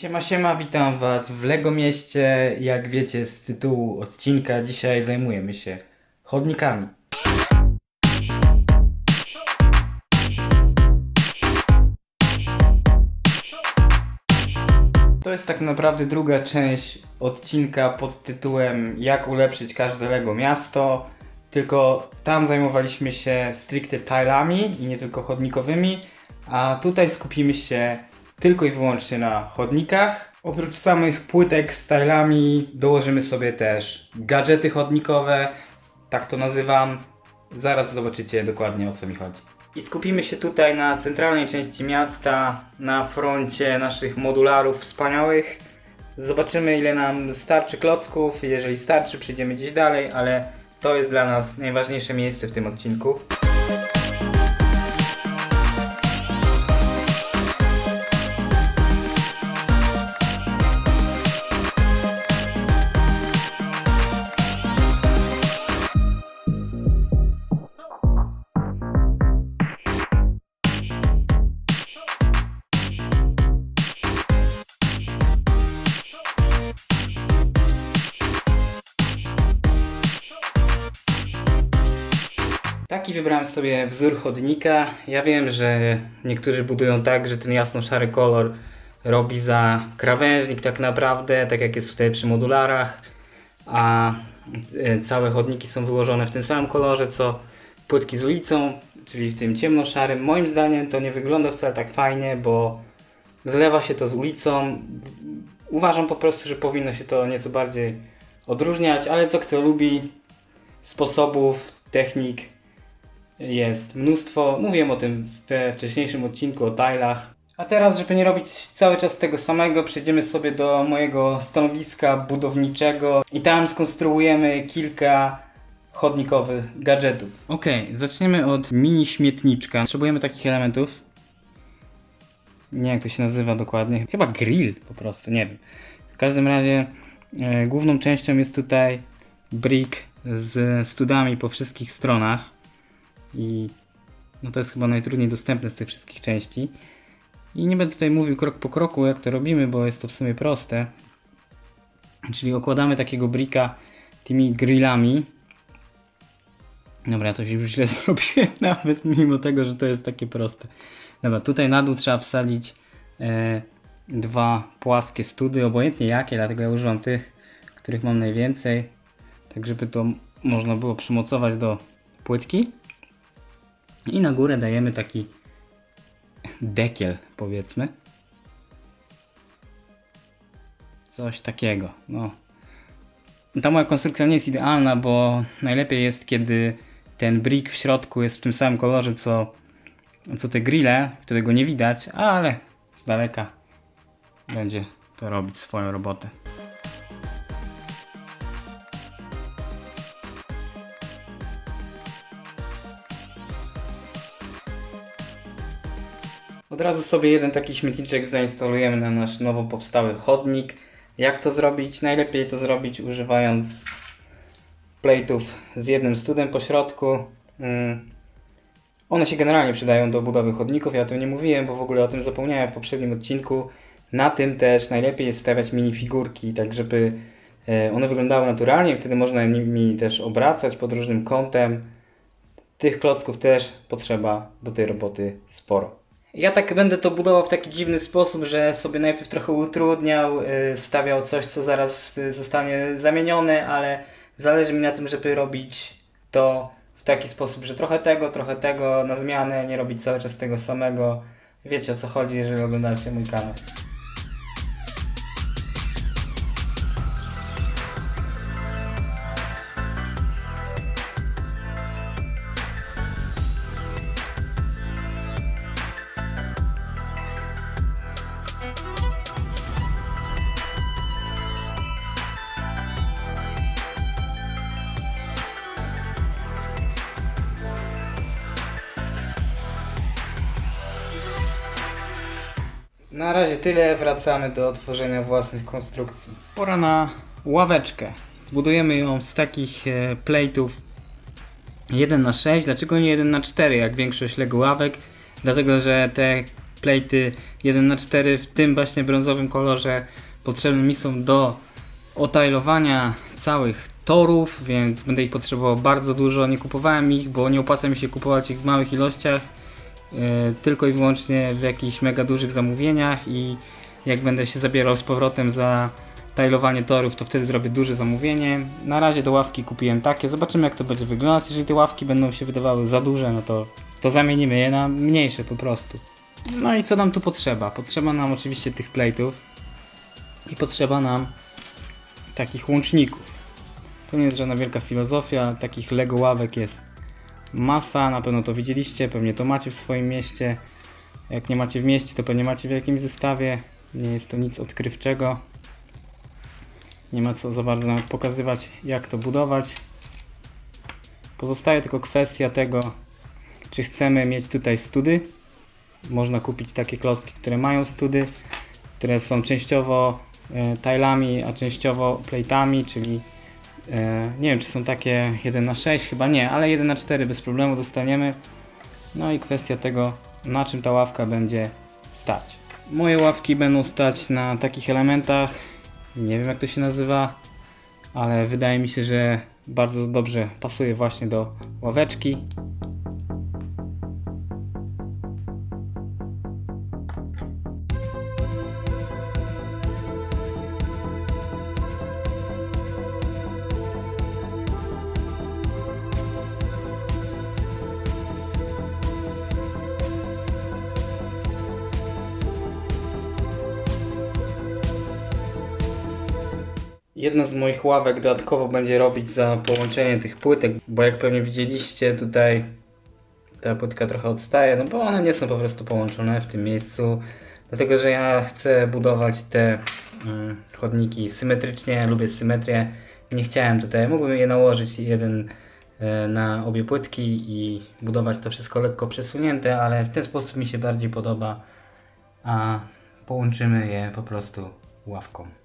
Siema, siema, witam Was w Lego Mieście. Jak wiecie z tytułu odcinka, dzisiaj zajmujemy się chodnikami. To jest tak naprawdę druga część odcinka pod tytułem Jak ulepszyć każde Lego miasto. Tylko tam zajmowaliśmy się stricte tilami i nie tylko chodnikowymi, a tutaj skupimy się tylko i wyłącznie na chodnikach. Oprócz samych płytek z tilami dołożymy sobie też gadżety chodnikowe, tak to nazywam. Zaraz zobaczycie dokładnie o co mi chodzi. I skupimy się tutaj na centralnej części miasta, na froncie naszych modularów wspaniałych. Zobaczymy ile nam starczy klocków, jeżeli starczy przejdziemy gdzieś dalej, ale to jest dla nas najważniejsze miejsce w tym odcinku. Taki wybrałem sobie wzór chodnika. Ja wiem, że niektórzy budują tak, że ten jasno-szary kolor robi za krawężnik tak naprawdę, tak jak jest tutaj przy modularach, a całe chodniki są wyłożone w tym samym kolorze, co płytki z ulicą, czyli w tym ciemno-szarym. Moim zdaniem to nie wygląda wcale tak fajnie, bo zlewa się to z ulicą. Uważam po prostu, że powinno się to nieco bardziej odróżniać, ale co kto lubi, sposobów, technik jest mnóstwo. Mówiłem o tym we wcześniejszym odcinku o tilach. A teraz, żeby nie robić cały czas tego samego, przejdziemy sobie do mojego stanowiska budowniczego i tam skonstruujemy kilka chodnikowych gadżetów. Ok, zaczniemy od mini śmietniczka. Potrzebujemy takich elementów. Nie jak to się nazywa dokładnie. Chyba grill po prostu, nie wiem. W każdym razie e, główną częścią jest tutaj brick z studami po wszystkich stronach i no to jest chyba najtrudniej dostępne z tych wszystkich części. I nie będę tutaj mówił krok po kroku, jak to robimy, bo jest to w sumie proste. Czyli okładamy takiego brika tymi grillami. Dobra, to już źle zrobiłem, nawet mimo tego, że to jest takie proste. Dobra, tutaj na dół trzeba wsadzić e, dwa płaskie study, obojętnie jakie, dlatego ja używam tych, których mam najwięcej. Tak, żeby to można było przymocować do płytki. I na górę dajemy taki dekiel, powiedzmy. Coś takiego. No. Ta moja konstrukcja nie jest idealna, bo najlepiej jest, kiedy ten brick w środku jest w tym samym kolorze, co, co te grille. Wtedy go nie widać, ale z daleka będzie to robić swoją robotę. Od razu sobie jeden taki śmietniczek zainstalujemy na nasz nowo powstały chodnik. Jak to zrobić? Najlepiej to zrobić używając plate'ów z jednym studem po środku. Mm. One się generalnie przydają do budowy chodników. Ja o tym nie mówiłem, bo w ogóle o tym zapomniałem w poprzednim odcinku. Na tym też najlepiej jest stawiać minifigurki, tak żeby e, one wyglądały naturalnie. Wtedy można nimi też obracać pod różnym kątem. Tych klocków też potrzeba do tej roboty sporo. Ja tak będę to budował w taki dziwny sposób, że sobie najpierw trochę utrudniał, y, stawiał coś, co zaraz y, zostanie zamienione, ale zależy mi na tym, żeby robić to w taki sposób, że trochę tego, trochę tego na zmianę, nie robić cały czas tego samego. Wiecie o co chodzi, jeżeli oglądacie mój kanał. Razie tyle, wracamy do tworzenia własnych konstrukcji. Pora na ławeczkę. Zbudujemy ją z takich e, plate'ów 1 na 6 Dlaczego nie 1 na 4 jak większość Lego ławek? Dlatego, że te plejty 1x4 w tym właśnie brązowym kolorze potrzebne mi są do otajlowania całych torów, więc będę ich potrzebował bardzo dużo. Nie kupowałem ich, bo nie opłaca mi się kupować ich w małych ilościach, tylko i wyłącznie w jakichś mega dużych zamówieniach i jak będę się zabierał z powrotem za tajlowanie torów, to wtedy zrobię duże zamówienie. Na razie do ławki kupiłem takie, zobaczymy jak to będzie wyglądać. Jeżeli te ławki będą się wydawały za duże, no to, to zamienimy je na mniejsze po prostu. No i co nam tu potrzeba? Potrzeba nam oczywiście tych plate'ów i potrzeba nam takich łączników. To nie jest żadna wielka filozofia, takich Lego ławek jest masa, na pewno to widzieliście, pewnie to macie w swoim mieście. Jak nie macie w mieście, to pewnie macie w jakimś zestawie. Nie jest to nic odkrywczego. Nie ma co za bardzo nam pokazywać, jak to budować. Pozostaje tylko kwestia tego, czy chcemy mieć tutaj study. Można kupić takie klocki, które mają study, które są częściowo e, tilami, a częściowo plate'ami, czyli nie wiem, czy są takie 1 na 6 chyba nie, ale 1 na 4 bez problemu dostaniemy. No i kwestia tego, na czym ta ławka będzie stać. Moje ławki będą stać na takich elementach, nie wiem jak to się nazywa, ale wydaje mi się, że bardzo dobrze pasuje właśnie do ławeczki. Jedna z moich ławek dodatkowo będzie robić za połączenie tych płytek, bo jak pewnie widzieliście tutaj ta płytka trochę odstaje, no bo one nie są po prostu połączone w tym miejscu, dlatego że ja chcę budować te mm, chodniki symetrycznie, lubię symetrię, nie chciałem tutaj, mógłbym je nałożyć jeden e, na obie płytki i budować to wszystko lekko przesunięte, ale w ten sposób mi się bardziej podoba, a połączymy je po prostu ławką.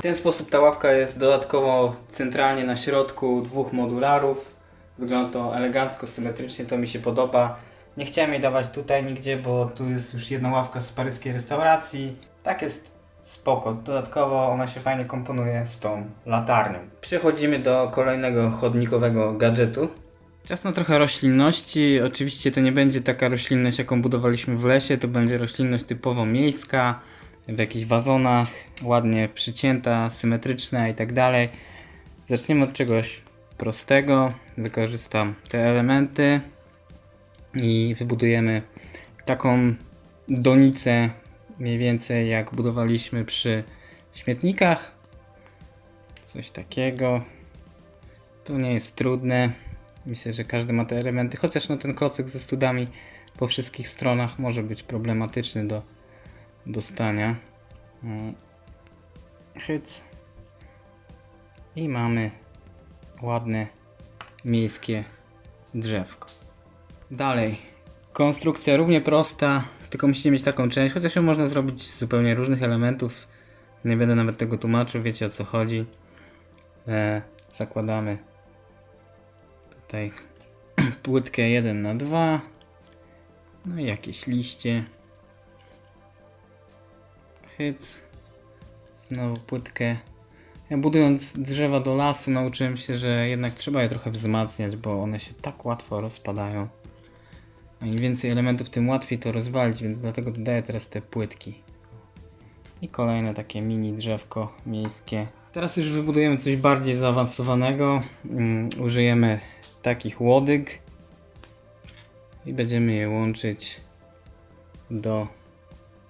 W ten sposób ta ławka jest dodatkowo centralnie na środku dwóch modularów. Wygląda to elegancko, symetrycznie, to mi się podoba. Nie chciałem jej dawać tutaj nigdzie, bo tu jest już jedna ławka z paryskiej restauracji. Tak jest spoko. Dodatkowo ona się fajnie komponuje z tą latarnią. Przechodzimy do kolejnego chodnikowego gadżetu. Czas na trochę roślinności. Oczywiście to nie będzie taka roślinność, jaką budowaliśmy w lesie, to będzie roślinność typowo miejska, w jakichś wazonach, ładnie przycięta, symetryczna i tak dalej. Zaczniemy od czegoś prostego. Wykorzystam te elementy i wybudujemy taką donicę, mniej więcej jak budowaliśmy przy śmietnikach. Coś takiego. To nie jest trudne. Myślę, że każdy ma te elementy, chociaż no ten klocek ze studami po wszystkich stronach może być problematyczny do dostania. Mm. Hyc. I mamy ładne miejskie drzewko. Dalej. Konstrukcja równie prosta, tylko musicie mieć taką część, chociaż ją można zrobić z zupełnie różnych elementów. Nie będę nawet tego tłumaczył, wiecie o co chodzi. E, zakładamy tutaj płytkę 1 na 2 no i jakieś liście hyc znowu płytkę. Ja budując drzewa do lasu nauczyłem się, że jednak trzeba je trochę wzmacniać, bo one się tak łatwo rozpadają. A im więcej elementów tym łatwiej to rozwalić, więc dlatego dodaję teraz te płytki. I kolejne takie mini drzewko miejskie. Teraz już wybudujemy coś bardziej zaawansowanego. Mm, użyjemy takich łodyg. I będziemy je łączyć do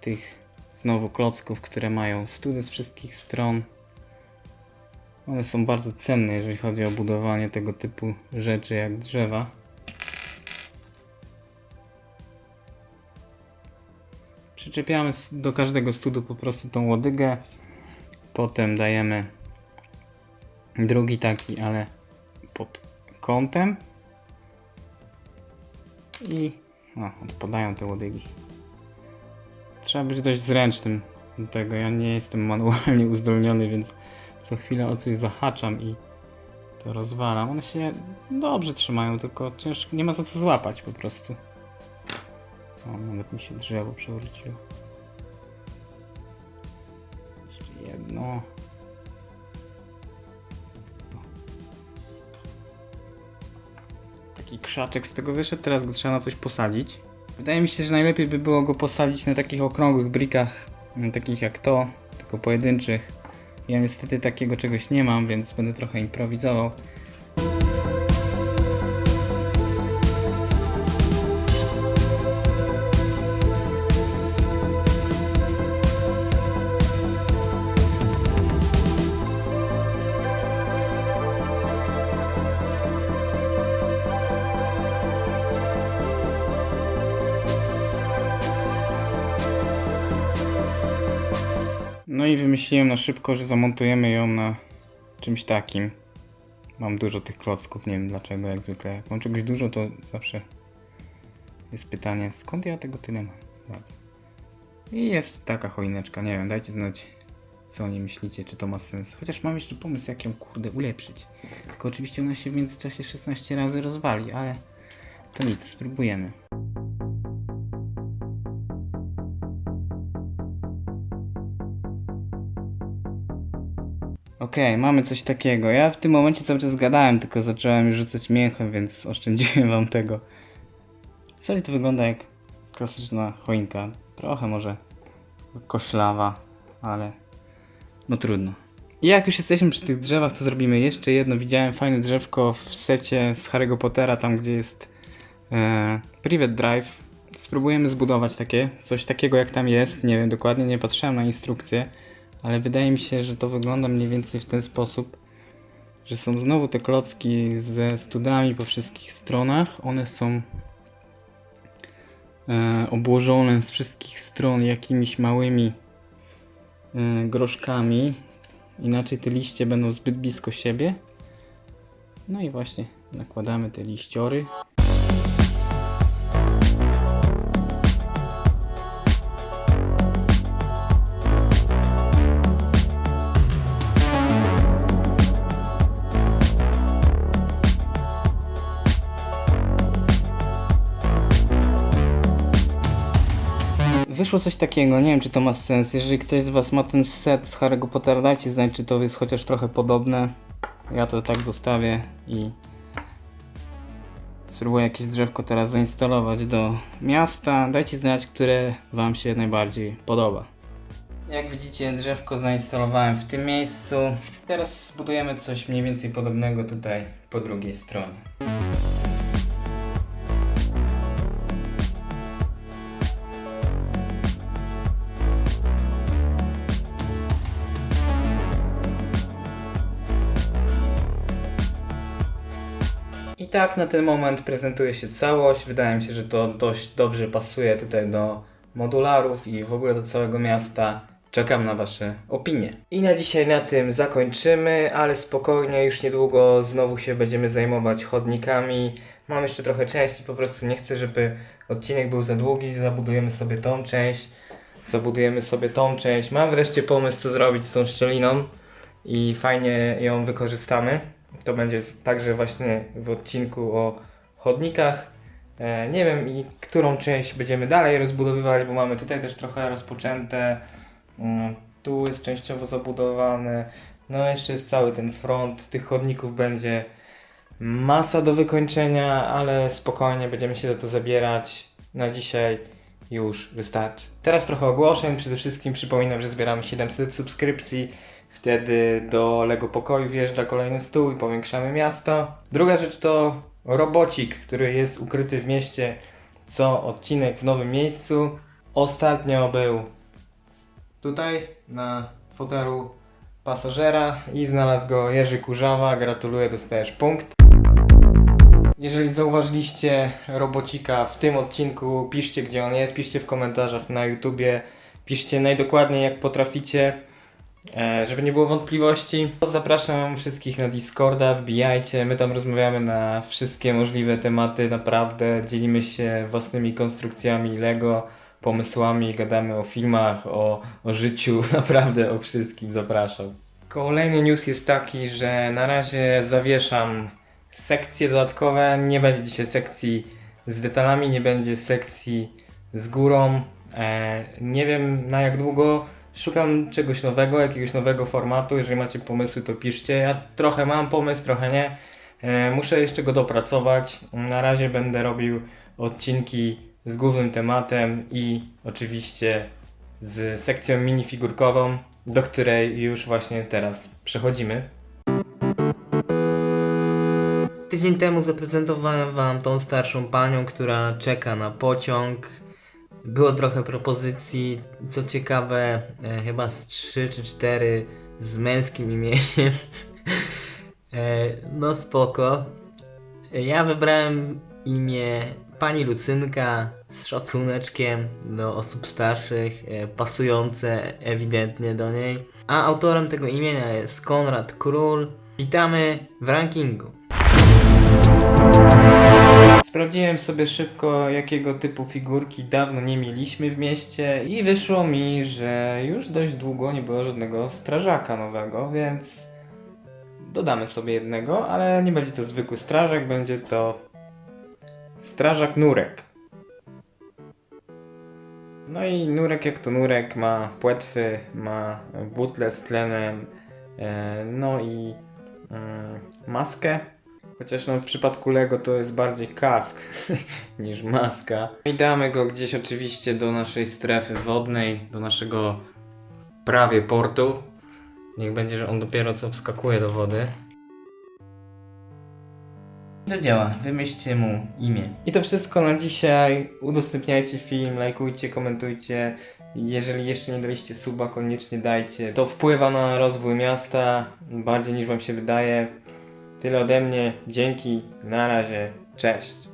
tych znowu klocków, które mają study z wszystkich stron. One są bardzo cenne, jeżeli chodzi o budowanie tego typu rzeczy jak drzewa. Przyczepiamy do każdego studu po prostu tą łodygę. Potem dajemy drugi taki, ale pod kątem. I o, odpadają te łodygi. Trzeba być dość zręcznym do tego. Ja nie jestem manualnie uzdolniony, więc co chwilę o coś zahaczam i to rozwalam. One się dobrze trzymają, tylko ciężko, nie ma za co złapać po prostu. O, nawet mi się drzewo przewróciło. Jeszcze jedno. Taki krzaczek z tego wyszedł, teraz go trzeba na coś posadzić. Wydaje mi się, że najlepiej by było go posadzić na takich okrągłych brikach, takich jak to, tylko pojedynczych. Ja niestety takiego czegoś nie mam, więc będę trochę improwizował. I wymyśliłem na szybko, że zamontujemy ją na czymś takim. Mam dużo tych klocków, nie wiem dlaczego, jak zwykle. Jak mam czegoś dużo, to zawsze jest pytanie, skąd ja tego tyle mam? Dobra. I jest taka choineczka, nie wiem, dajcie znać, co o niej myślicie, czy to ma sens. Chociaż mam jeszcze pomysł, jak ją kurde ulepszyć. Tylko oczywiście ona się w międzyczasie 16 razy rozwali, ale to nic, spróbujemy. Okej, mamy coś takiego. Ja w tym momencie cały czas gadałem, tylko zacząłem już rzucać mięchem, więc oszczędziłem wam tego. W zasadzie to wygląda jak klasyczna choinka. Trochę może koślawa, ale no trudno. I jak już jesteśmy przy tych drzewach, to zrobimy jeszcze jedno. Widziałem fajne drzewko w secie z Harry'ego Pottera, tam gdzie jest e, Private Drive. Spróbujemy zbudować takie, coś takiego jak tam jest. Nie wiem dokładnie, nie patrzyłem na instrukcję ale wydaje mi się, że to wygląda mniej więcej w ten sposób, że są znowu te klocki ze studami po wszystkich stronach. One są e, obłożone z wszystkich stron jakimiś małymi e, groszkami. Inaczej te liście będą zbyt blisko siebie. No i właśnie nakładamy te liściory. Wyszło coś takiego, nie wiem czy to ma sens. Jeżeli ktoś z Was ma ten set z Harry'ego Pottera, dajcie znać, czy to jest chociaż trochę podobne. Ja to tak zostawię i spróbuję jakieś drzewko teraz zainstalować do miasta. Dajcie znać, które Wam się najbardziej podoba. Jak widzicie, drzewko zainstalowałem w tym miejscu. Teraz zbudujemy coś mniej więcej podobnego tutaj po drugiej stronie. Tak na ten moment prezentuje się całość. Wydaje mi się, że to dość dobrze pasuje tutaj do modularów i w ogóle do całego miasta. Czekam na Wasze opinie. I na dzisiaj na tym zakończymy, ale spokojnie, już niedługo znowu się będziemy zajmować chodnikami. Mam jeszcze trochę części, po prostu nie chcę, żeby odcinek był za długi. Zabudujemy sobie tą część, zabudujemy sobie tą część. Mam wreszcie pomysł, co zrobić z tą szczeliną i fajnie ją wykorzystamy. To będzie także właśnie w odcinku o chodnikach. E, nie wiem, i którą część będziemy dalej rozbudowywać, bo mamy tutaj też trochę rozpoczęte. Mm, Tu jest częściowo zabudowane. No, jeszcze jest cały ten front. Tych chodników będzie masa do wykończenia, ale spokojnie będziemy się za to zabierać. Na dzisiaj już wystarczy. Teraz trochę ogłoszeń. Przede wszystkim przypominam, że zbieramy 700 subskrypcji. Wtedy do Lego Pokoju wjeżdża kolejny stół i powiększamy miasto. Druga rzecz to robocik, który jest ukryty w mieście co odcinek w nowym miejscu. Ostatnio był tutaj na fotelu pasażera i znalazł go Jerzy Kurzawa. Gratuluję, dostajesz punkt. Jeżeli zauważyliście robocika w tym odcinku, piszcie gdzie on jest, piszcie w komentarzach na YouTubie, piszcie najdokładniej jak potraficie. E, żeby nie było wątpliwości, to zapraszam wszystkich na Discorda, wbijajcie, my tam rozmawiamy na wszystkie możliwe tematy, naprawdę dzielimy się własnymi konstrukcjami Lego, pomysłami, gadamy o filmach, o, o życiu, naprawdę o wszystkim, zapraszam. Kolejny news jest taki, że na razie zawieszam sekcje dodatkowe. Nie będzie dzisiaj sekcji z detalami, nie będzie sekcji z górą. E, nie wiem na jak długo. Szukam czegoś nowego, jakiegoś nowego formatu. Jeżeli macie pomysły, to piszcie. Ja trochę mam pomysł, trochę nie. E, muszę jeszcze go dopracować. Na razie będę robił odcinki z głównym tematem i oczywiście z sekcją minifigurkową, do której już właśnie teraz przechodzimy. Tydzień temu zaprezentowałem Wam tą starszą panią, która czeka na pociąg. Było trochę propozycji, co ciekawe, e, chyba z 3 czy 4 z męskim imieniem. e, no spoko. Ja wybrałem imię pani Lucynka z szacuneczkiem do osób starszych, e, pasujące ewidentnie do niej. A autorem tego imienia jest Konrad Król. Witamy w rankingu. Sprawdziłem sobie szybko, jakiego typu figurki dawno nie mieliśmy w mieście i wyszło mi, że już dość długo nie było żadnego strażaka nowego, więc dodamy sobie jednego, ale nie będzie to zwykły strażak, będzie to strażak Nurek. No i Nurek jak to Nurek ma płetwy, ma butle z tlenem, e, no i mm, maskę. Chociaż no, w przypadku Lego to jest bardziej kask niż maska. I damy go gdzieś oczywiście do naszej strefy wodnej, do naszego prawie portu. Niech będzie, że on dopiero co wskakuje do wody. Do dzieła, wymyślcie mu imię. I to wszystko na dzisiaj. Udostępniajcie film, lajkujcie, komentujcie. Jeżeli jeszcze nie daliście suba, koniecznie dajcie. To wpływa na rozwój miasta bardziej niż Wam się wydaje. Tyle ode mnie. Dzięki. Na razie. Cześć.